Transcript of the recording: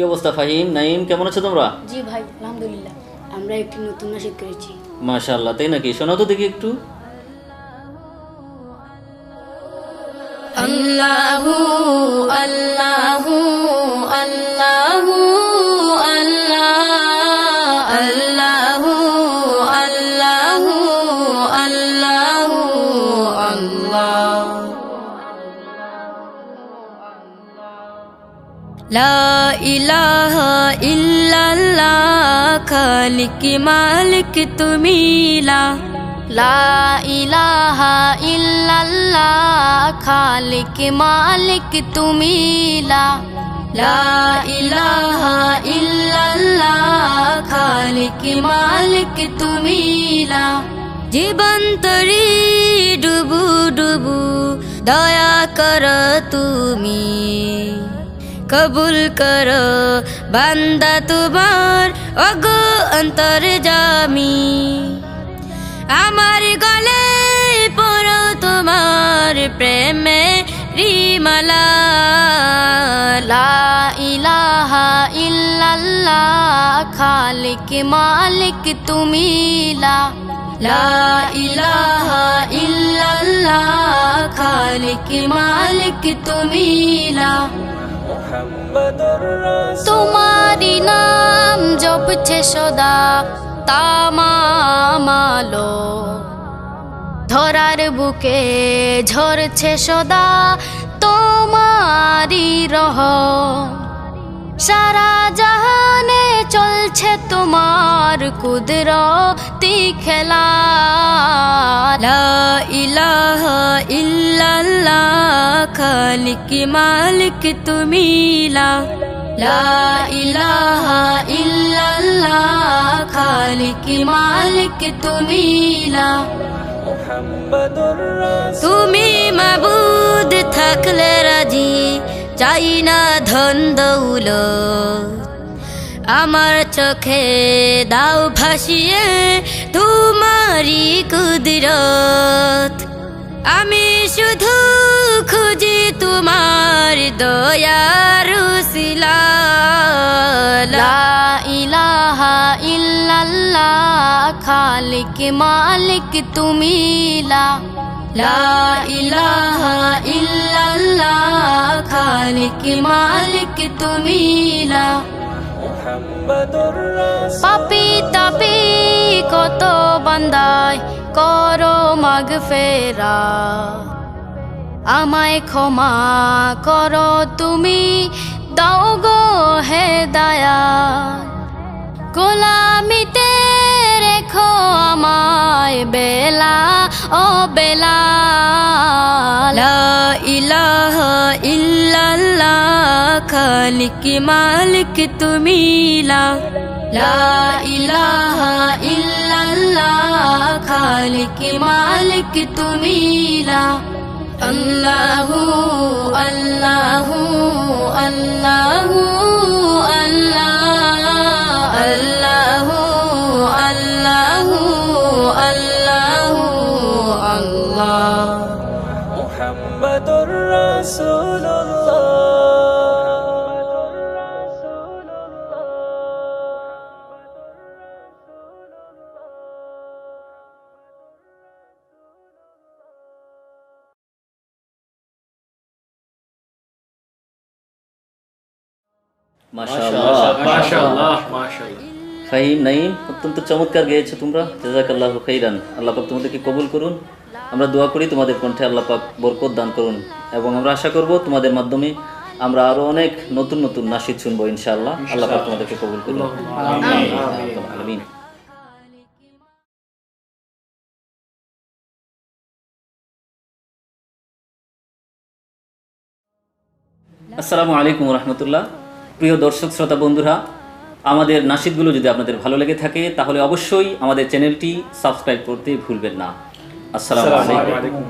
কি অবস্থা ফাহিম? নাইম কেমন আছো তোমরা? জি ভাই আলহামদুলিল্লাহ। আমরা একটি নতুন নাশিক করেছি। মাশাআল্লাহ তাই নাকি? শোনাও তো দেখি একটু। আল্লাহু আল্লাহু। খালিক মালিক তুমি লা। লা ইলাহা ইল্লাল্লাহ, খালিক মালিক তুমি লা। লা ইলাহা ইল্লাল্লাহ, খালিক মালিক তুমি লা। জীবন তরি ডুবু ডুবু, দয়া কর তুমি। কবুল কর। বান্দা তোমার অগো অন্তর জামি। আমার গলে পড়ো তোমার প্রেমে রিমালা। ইলাহা ইল্লাল্লাহ, খালিক মালিক তুমি লা। লা ইলাহা ইল্লাল্লাহ, খালিক মালিক তুমি লা। তোমারি নাম জপছে সদা তামামালো ধরার বুকে ঝরছে সদা তোমারি রহ। সারা জাহানে চলছে তোমার কুদরতি খেলা। ইলাহা ইল্লাল্লাহ খালিক মালিক তুমি? লা ইলাহা ইল্লাল্লাহ। খালিক মালিক তুমি? লা, তুমি মাবুদ থাকলে রাজি, চাই না ধন দৌলত। আমার চোখে দাও ভাসিয়ে তোমারি কুদরত। আমি দয়ার শিলা লা ইলাহা ইল্লাল্লাহ খালিক মালিক তুমি লা ইলাহা ইল্লাল্লাহ খালিক মালিক তুমি লা। পাপি তাপি কত বান্দায় করো মাগ ফেরা আমায় ক্ষমা করো তুমি, দাও গো হে দয়া গোলামিতে রেখো আমায় বেলা, ও বেলা। ইলাহা ইল্লাল্লাহ, খালিক মালিক তুমি লা ইলাহা ইল্লাল্লাহ, খালিক মালিক তুমি লা। ফাহিম নাইম অত্যন্ত চমৎকার গেয়েছো তোমরা। জাজাকাল্লাহু খাইরান। আল্লাহ পাক তোমাদেরকে কবুল করুন। আমরা দোয়া করি তোমাদের কণ্ঠে আল্লাহ পাক বরকত দান করুন এবং আমরা আশা করব তোমাদের মাধ্যমে আমরা আরও অনেক নতুন নতুন নাশিদ শুনব ইনশাআল্লাহ। আল্লাহ পাক তোমাদেরকে কবুল করুন। আমিন। আসসালামু আলাইকুম রহমতুল্লাহ। প্রিয় দর্শক, শ্রোতা, বন্ধুরা, আমাদের নাসিদগুলো যদি আপনাদের ভালো লেগে থাকে, তাহলে অবশ্যই আমাদের চ্যানেলটি সাবস্ক্রাইব করতে ভুলবেন না। আসসালামু আলাইকুম।